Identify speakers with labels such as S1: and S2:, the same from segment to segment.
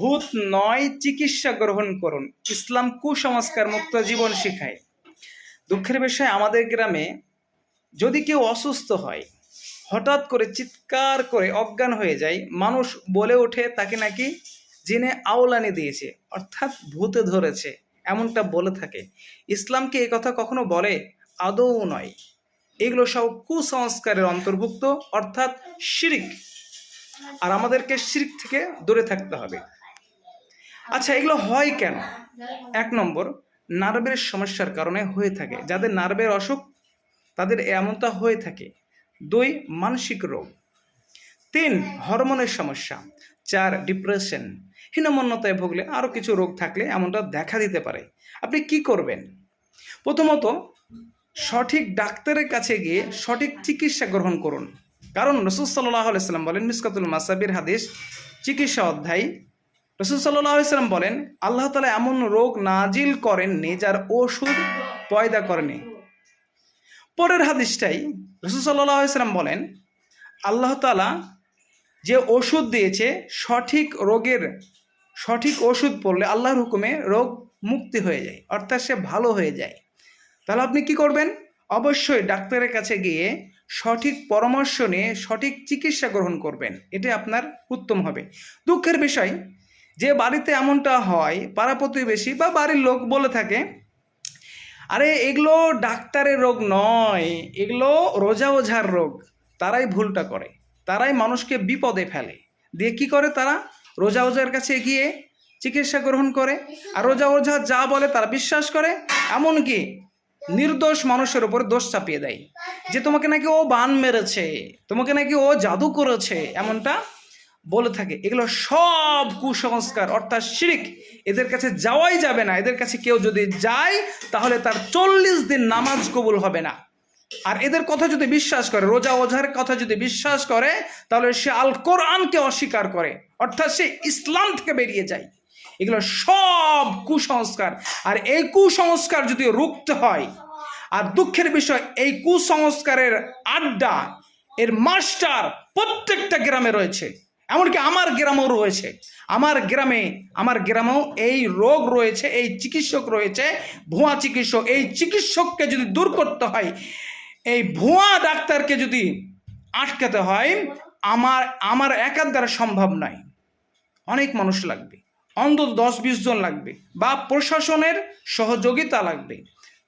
S1: ভূত নয়, চিকিৎসা গ্রহণ করুন। ইসলাম কুসংস্কার মুক্ত জীবন শিখায়। দুঃখের বিষয়, আমাদের গ্রামে যদি কেউ অসুস্থ হয়, হঠাৎ করে চিৎকার করে অজ্ঞান হয়ে যায়, মানুষ বলে ওঠে তাকে নাকি জেনে আওলানি দিয়েছে, অর্থাৎ ভূতে ধরেছে, এমনটা বলে থাকে। ইসলামকে এই কথা কখনো বলে? আদৌ নয়। এগুলো সব কুসংস্কারের অন্তর্ভুক্ত, অর্থাৎ শিরিক। আর আমাদেরকে শিরিক থেকে দূরে থাকতে হবে। আচ্ছা এগুলো হয় কেন? এক নম্বর, নার্ভের সমস্যার কারণে হয়ে থাকে। যাদের নার্ভের অসুখ, তাদের এমনটা হয়ে থাকে। দুই, মানসিক রোগ। তিন, হরমোনের সমস্যা। চার, ডিপ্রেশন। হীনমন্যতায় ভুগলে আরও কিছু রোগ থাকলে এমনটা দেখা দিতে পারে। আপনি কি করবেন? প্রথমত, সঠিক ডাক্তারের কাছে গিয়ে সঠিক চিকিৎসা গ্রহণ করুন। কারণ রসুল সাল্লাহ আলাইসাল্লাম বলেন, মিসকাতুল মাসাবির হাদিস, চিকিৎসা অধ্যায় রসুল সাল্লাহ বলেন, আল্লাহ তালা এমন রোগ নাজিল করেননি যার ওষুধ পয়দা করেনি। পরের হাদিসটাই রসুল সাল্লাহ আলাইসাল্লাম বলেন, আল্লাহ তালা যে ওষুধ দিয়েছে, সঠিক রোগের সঠিক ওষুধ পড়লে আল্লাহর হুকুমে রোগ মুক্তি হয়ে যায়, অর্থাৎ সে ভালো হয়ে যায়। তাহলে আপনি কি করবেন? অবশ্যই ডাক্তারের কাছে গিয়ে সঠিক পরামর্শ নিয়ে সঠিক চিকিৎসা গ্রহণ করবেন এটা আপনার উত্তম হবে। দুঃখের বিষয় যে বাড়িতে এমনটা হয়, পাড়া প্রতিবেশী বা বাড়ির লোক বলে থাকে, আরে, এগুলো ডাক্তারের রোগ নয়, এগুলো রোজা ওঝার রোগ। তারাই ভুলটা করে, তারাই মানুষকে বিপদে ফেলে। দিয়ে কি করে তারা? রোজা ওঝার কাছে গিয়ে চিকিৎসা গ্রহণ করে। আর রোজা ওঝা যা বলে তারা বিশ্বাস করে, এমনকি নির্দোষ মানুষের উপর দোষ চাপিয়ে দেয়। যে তোমাকে নাকি ও বান মেরেছে, তোমাকে নাকি ও জাদু করেছে, এমনটা বলে থাকে, এগুলো সব কুসংস্কার। অর্থাৎ শিরিক এদের কাছে যাওয়াই যাবে না। এদের কাছে কেউ যদি যায়, তাহলে তার চল্লিশ দিন নামাজ কবুল হবে না। আর এদের কথা যদি বিশ্বাস করে, রোজা ওঝার কথা যদি বিশ্বাস করে, তাহলে সে আল কোরআনকে অস্বীকার করে। অর্থাৎ সে ইসলাম থেকে বেরিয়ে যায়। এগুলো সব কুসংস্কার। আর এই কুসংস্কার যদি রুখতে হয়, আর দুঃখের বিষয়, এই কুসংস্কারের আড্ডা, এর মাস্টার প্রত্যেকটা গ্রামে রয়েছে। এমনকি আমার গ্রামেও রয়েছে। আমার গ্রামে, আমার গ্রামেও এই রোগ রয়েছে, এই চিকিৎসক রয়েছে, ভুয়া চিকিৎসক। এই চিকিৎসককে যদি দূর করতে হয়, এই ভুয়া ডাক্তারকে যদি আটকাতে হয়, আমার আমার একার দ্বারা সম্ভব নয়। অনেক মানুষ লাগবে, অন্তত দশ বিশ জন লাগবে, বা প্রশাসনের সহযোগিতা লাগবে।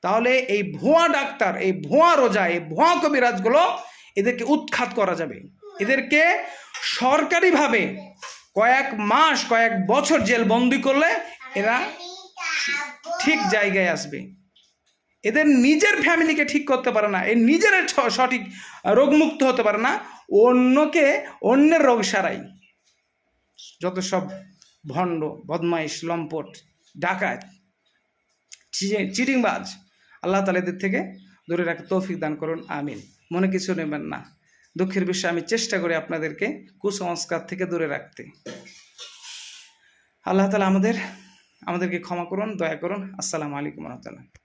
S1: তাহলে এই ভুয়া ডাক্তার, এই ভুয়া রোজা, এই ভুয়া কবিরাজগুলো এদেরকে উৎখাত করা যাবে। এদেরকে সরকারিভাবে কয়েক মাস, কয়েক বছর জেল বন্দি করলে এরা ঠিক জায়গায় আসবে। এদের নিজের ফ্যামিলিকে ঠিক করতে পারে না এর নিজের সঠিক রোগমুক্ত হতে পারে না, অন্যকে অন্যের রোগ সারাই। যত সব ভণ্ড, বদমাইশ, লম্পট, ডাকাত চি- চিটিংবাজ, আল্লাহ তালা এদের থেকে দূরে রাখতে তৌফিক দান করুন, আমিন। মনে কিছু নেবেন না। দুঃখের বিষয়ে, আমি চেষ্টা করি আপনাদেরকে কুসংস্কার থেকে দূরে রাখতে। আল্লাহ তালা আমাদের, আমাদেরকে ক্ষমা করুন, দয়া করুন। আসসালামু আলাইকুম রহমতুল্লাহ।